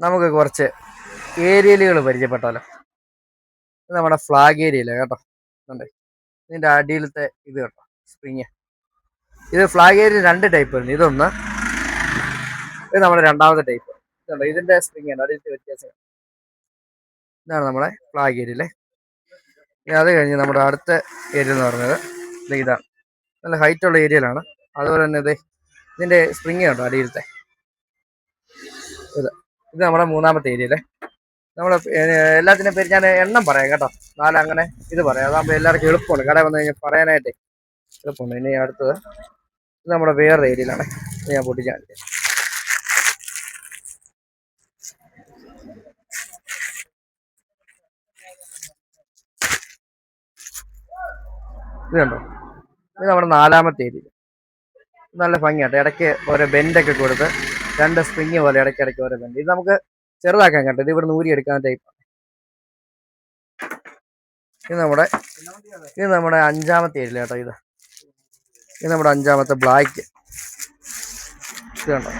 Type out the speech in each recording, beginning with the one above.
നമുക്ക് കുറച്ച് ഏരിയലുകൾ പരിചയപ്പെട്ടാലോ. നമ്മുടെ ഫ്ലാഗ് ഏരിയയില കേട്ടോ. ഉണ്ട് ഇതിന്റെ അടിയിലത്തെ ഇത് കേട്ടോ സ്പ്രിങ് ഇത് ഫ്ലാഗ് ഏരിയ രണ്ട് ടൈപ്പ് ഉണ്ട്. ഇതൊന്ന് ഇത് നമ്മുടെ രണ്ടാമത്തെ ടൈപ്പ് ഇതുണ്ട്? ഇതിന്റെ സ്പ്രിങ് അടിയിലത്തെ വ്യത്യാസം. ഇതാണ് നമ്മുടെ ഫ്ലാഗ് ഏരിയയിലെ അത് കഴിഞ്ഞ് നമ്മുടെ അടുത്ത ഏരിയ എന്ന് പറഞ്ഞത് ഇതാണ്. നല്ല ഹൈറ്റ് ഉള്ള ഏരിയയിലാണ് അതുപോലെ തന്നെ ഇത് ഇതിന്റെ സ്പ്രിങ് കേട്ടോ അടിയിലത്തെ. ഇത്. ഇത് നമ്മുടെ മൂന്നാമത്തെ ഏരിയയിലെ നമ്മുടെ എല്ലാത്തിനും പേര് ഞാൻ എണ്ണം പറയാം കേട്ടോ. നാല് അങ്ങനെ ഇത് പറയാം. അതാകുമ്പോൾ എല്ലാവർക്കും എളുപ്പമാണ്. കട വന്നു കഴിഞ്ഞാൽ പറയാനായിട്ട് എളുപ്പമുണ്ട് ഇനി അടുത്തത് ഇത് നമ്മുടെ വേറെ ഏരിയയിലാണ്. ഞാൻ പൊട്ടിച്ചാൽ ഇത് കണ്ടോ? ഇത് നമ്മുടെ നാലാമത്തെ ഏരിയ. നല്ല ഭംഗിയാട്ടോ. ഇടയ്ക്ക് ഓരോ ബെൻഡൊക്കെ കൊടുത്ത് രണ്ട് സ്പ്രിങ് പോലെ ഇടയ്ക്ക് ഇടയ്ക്ക് ഓരോ ബെൻഡ് ഇത് നമുക്ക് ചെറുതാക്കാൻ കേട്ടോ ഇത് ഇവിടെ നൂരി എടുക്കാൻ ടൈപ്പ് ഇത് നമ്മുടെ ഇത് നമ്മുടെ അഞ്ചാമത്തെ ഏരിയ കേട്ടോ ഇത്. ഇത് നമ്മുടെ അഞ്ചാമത്തെ ബ്ലാക്ക് ഇത് കണ്ടോ?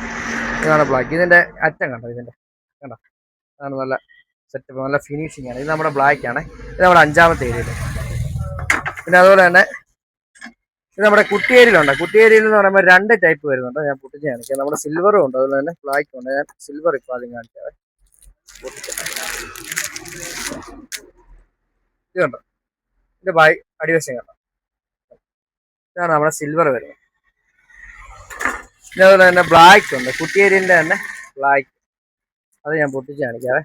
ഇതാണ് ബ്ലാക്ക് ഇതിന്റെ അറ്റം കണ്ടോ? ഇതിന്റെ കണ്ടോ? അതാണ് നല്ല സെറ്റപ്പ് നല്ല ഫിനിഷിംഗ് ആണ്. ഇത് നമ്മുടെ ബ്ലാക്ക് ആണ്. ഇത് നമ്മുടെ അഞ്ചാമത്തെ ഏരിയയിൽ പിന്നെ അതുപോലെ തന്നെ ഇത് നമ്മുടെ കുട്ടിയേരിയിലുണ്ട്. കുട്ടിയേരിയിൽ എന്ന് പറയുമ്പോൾ രണ്ട് ടൈപ്പ് വരുന്നുണ്ട്. ഞാൻ പൊട്ടിച്ച് കാണിക്കാം. നമ്മുടെ സിൽവറും ഉണ്ട്. അതുപോലെ തന്നെ ബ്ലാക്കും ഉണ്ട്. ഞാൻ സിൽവർ ഇപ്പോൾ ആദ്യം കാണിക്കാം ഇത് കണ്ടോ? ഇത് ബായ് അടിവശം കണ്ടോ? ഇതാണ് നമ്മുടെ സിൽവർ വരുന്നത്. പിന്നെ അതുപോലെ തന്നെ ബ്ലാക്ക് ഉണ്ട്. കുട്ടിയേരിന്റെ തന്നെ ബ്ലാക്ക് അത് ഞാൻ പൊട്ടിച്ച് കാണിക്കാവേ.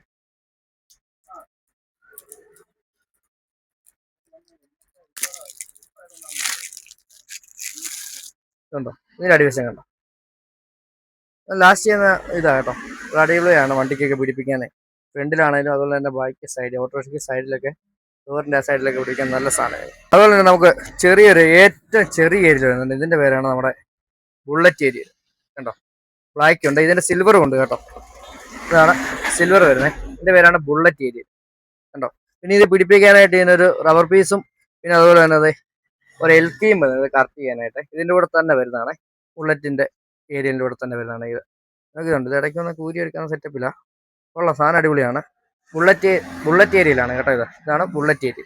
കണ്ടോ? ഇതിന്റെ അടിവശം കണ്ടോ? ലാസ്റ്റ് ചെയ്യുന്ന ഇതാ കേട്ടോ. ഇത് അടിപൊളിയാണ് വണ്ടിക്കൊക്കെ പിടിപ്പിക്കാൻ ഫ്രണ്ടിലാണെങ്കിലും അതുപോലെ തന്നെ ബാക്കി സൈഡ് ഓട്ടോറിക്ഷയ്ക്ക് സൈഡിലൊക്കെ ഡോറിന്റെ ആ സൈഡിലൊക്കെ പിടിക്കാൻ നല്ല സാധനമായിരുന്നു അതുപോലെ തന്നെ നമുക്ക് ചെറിയൊരു ഏറ്റവും ചെറിയ ഏരിയ വരുന്നുണ്ട്. ഇതിന്റെ പേരാണ് നമ്മുടെ ബുള്ളറ്റ് ഏരിയ കണ്ടോ? ബ്ലാക്ക് ഉണ്ട്. ഇതിന്റെ സിൽവറും ഉണ്ട് കേട്ടോ. ഇതാണ് സിൽവർ വരുന്നത് ഇതിന്റെ പേരാണ് ബുള്ളറ്റ് ഏരിയ കണ്ടോ? പിന്നെ ഇത് പിടിപ്പിക്കാനായിട്ട് ഇതിനൊരു റബ്ബർ പീസും പിന്നെ അതുപോലെ തന്നെ ഒരു എൽ കെയും വരുന്നത് കറക്റ്റ് ചെയ്യാനായിട്ട് ഇതിന്റെ കൂടെ തന്നെ വരുന്നതാണ്. ബുള്ളറ്റിന്റെ ഏരിയന്റെ കൂടെ തന്നെ വരുന്നതാണ് ഇത്. നമുക്ക് കണ്ടു? ഇത് ഇടയ്ക്ക് ഒന്ന് കൂരി എടുക്കാൻ സെറ്റപ്പില്ല ഉള്ള സാധനം അടിപൊളിയാണ്. ബുള്ളറ്റ് ബുള്ളറ്റ് ഏരിയയിലാണ് കേട്ടോ ഇത്. ഇതാണ് ബുള്ളറ്റ് ഏരിയ